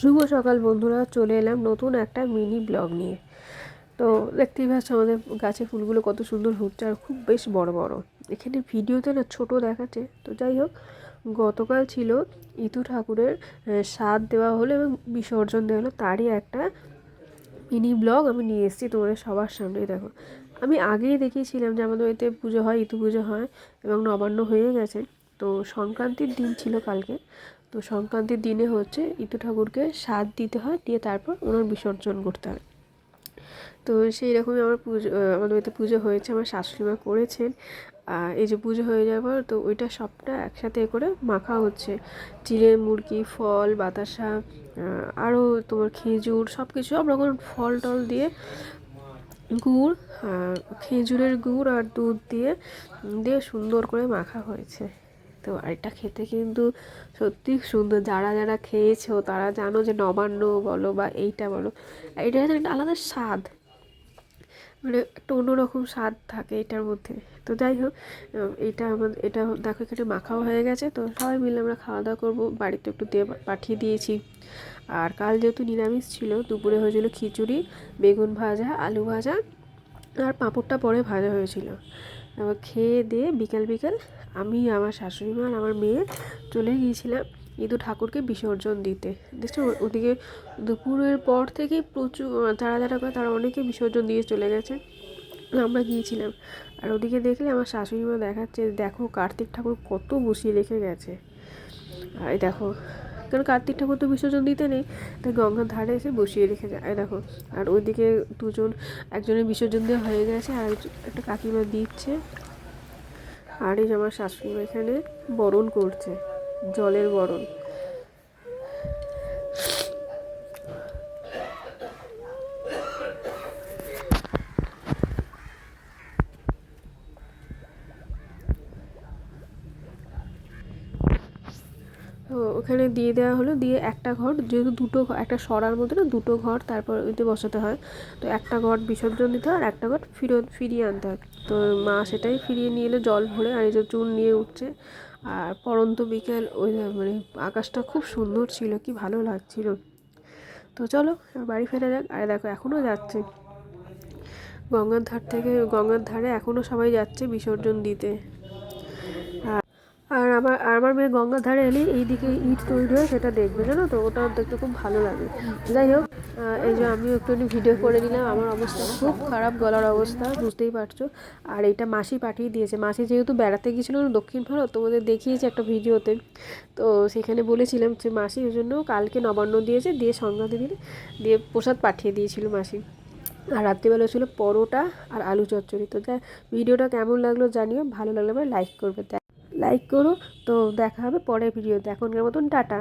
শুভ সকাল বন্ধুরা, চলে এলাম নতুন একটা মিনি ব্লগ নিয়ে। তো দেখতেই পাচ্ছ আমাদের গাছে ফুলগুলো কত সুন্দর হচ্ছে আর খুব বেশ বড় বড়। এখানে ভিডিওতে না ছোট দেখাচ্ছে, তো যাই হোক, গতকাল ছিল ইতু ঠাকুরের স্বাদ দেওয়া হলো এবং বিসর্জন দেওয়া হলো, তারই একটা মিনি ব্লগ আমি নিয়ে এসেছি তোমাদের সবার সামনে দেখো। আমি আগেই দেখিয়েছিলাম যে আমাদের এতে পুজো হয়, ইতু পুজো হয় এবং নবান্ন হয়ে গেছে, তো সংক্রান্তির দিন ছিল কালকে। তো সংক্রান্তির দিনে হচ্ছে ইতু ঠাকুরকে স্বাদ দিতে হয়, দিয়ে তারপর ওনার বিসর্জন করতে হয়। তো সেই রকমই আমার পুজো আমাদের বাড়িতে পুজো হয়েছে, আমার শাশুড়ি মা করেছেন। এই যে পুজো হয়ে যাওয়ার পর তো ওইটা সবটা একসাথে করে মাখা হচ্ছে। চিড়ে, মুরগি, ফল, বাতাসা আরও তোমার খেজুর সব কিছু সব রকম ফল টল দিয়ে গুড় খেজুরের গুড় আর দুধ দিয়ে দিয়ে সুন্দর করে মাখা হয়েছে। তো এটা খেতে কিন্তু সত্যি সুন্দর। যারা যারা খেয়েছো তারা জানো যে নবান্ন বলো বা এইটা বলো এটা একটা আলাদা স্বাদ। মানে একটা অন্যরকম স্বাদ থাকে এটার মধ্যে। তো যাই হোক এটা আমাদের এটা দেখো এখানে মাখাও হয়ে গেছে। তো সবাই মিলে আমরা খাওয়া দাওয়া করব। বাড়িতে একটু দিয়ে পাঠিয়ে দিয়েছি। আর কাল যেহেতু নিরামিষ ছিল, দুপুরে হয়েছিল খিচুড়ি, বেগুন ভাজা, আলু ভাজা আর পাঁপড়টা পরে ভাজা হয়েছিল। এবার খেয়ে দিয়ে বিকেল বিকেল আমি, আমার শাশুড়ি মা আর আমার মেয়ে চলে গিয়েছিলাম ইদু ঠাকুরকে বিসর্জন দিতে। দেখছ, ওদিকে দুপুরের পর থেকেই প্রচুর যারা যারা করে তারা অনেকে বিসর্জন দিয়ে চলে গেছে। আমরা গিয়েছিলাম। আর ওদিকে দেখলে আমার শাশুড়ি মা দেখাচ্ছে, দেখো কার্তিক ঠাকুর কত বসিয়ে রেখে গেছে। আর দেখো কারণ কার্তিক ঠাকুর তো বিসর্জন দিতে নেই, তাই গঙ্গার ধারে এসে বসিয়ে রেখে যায়। দেখো, আর ওইদিকে দুজন, একজনের বিসর্জন দেওয়া হয়ে গেছে, আর একটা কাকিমা দিচ্ছে। আর এই আমার শাশুড়ি এখানে বরণ করছে, জলের বরণ। তো ওখানে দিয়ে দেওয়া হলো, দিয়ে একটা ঘর, যেহেতু দুটো একটা সরার মধ্যে না, দুটো ঘর তারপর ওইতে বসাতে হয়। তো একটা ঘর বিসর্জন দিতে হয় আর একটা ঘর ফিরত ফিরিয়ে আনতে হয়। তো মা সেটাই ফিরিয়ে নিয়ে এলে জল ভরে আর এই যে চুন নিয়ে উঠছে। আর পরন্ত বিকেল, ওই মানে আকাশটা খুব সুন্দর ছিল, কি ভালো লাগছিল। তো চলো বাড়ি ফেরা যাক। আর দেখো, এখনও যাচ্ছে। গঙ্গার ধার থেকে, গঙ্গার ধারে এখনও সবাই যাচ্ছে বিসর্জন দিতে। আর আমার আর আমার মেয়ে গঙ্গার ধারে এলে এইদিকে ইট তৈরি হয়, সেটা দেখবে, জানো তো? ওটা দেখতে খুব ভালো লাগে। যাই হোক এই যে আমিও একটুখানি ভিডিও করে নিলাম, আমার অবস্থা খুব খারাপ, গলার অবস্থা, বুঝতেই পারছ। আর এইটা মাসি পাঠিয়ে দিয়েছে। মাসি যেহেতু বেড়াতে গিয়েছিল দক্ষিণ ভারত তোমাদের দেখিয়েছি একটা ভিডিওতে। তো সেখানে বলেছিলাম যে, মাসি ওই জন্য কালকে নবান্ন দিয়েছে, দিয়ে সংক্রান্তি দিনে দিয়ে প্রসাদ পাঠিয়ে দিয়েছিল মাসি। আর রাত্রিবেলা ছিল পরোটা আর আলু চচ্চড়ি। তো যা, ভিডিওটা কেমন লাগল জানিও, ভালো লাগলে লাইক করবে। লাইক করো। তো দেখা হবে পরের ভিডিওতে। এখনকার মতন টাটা।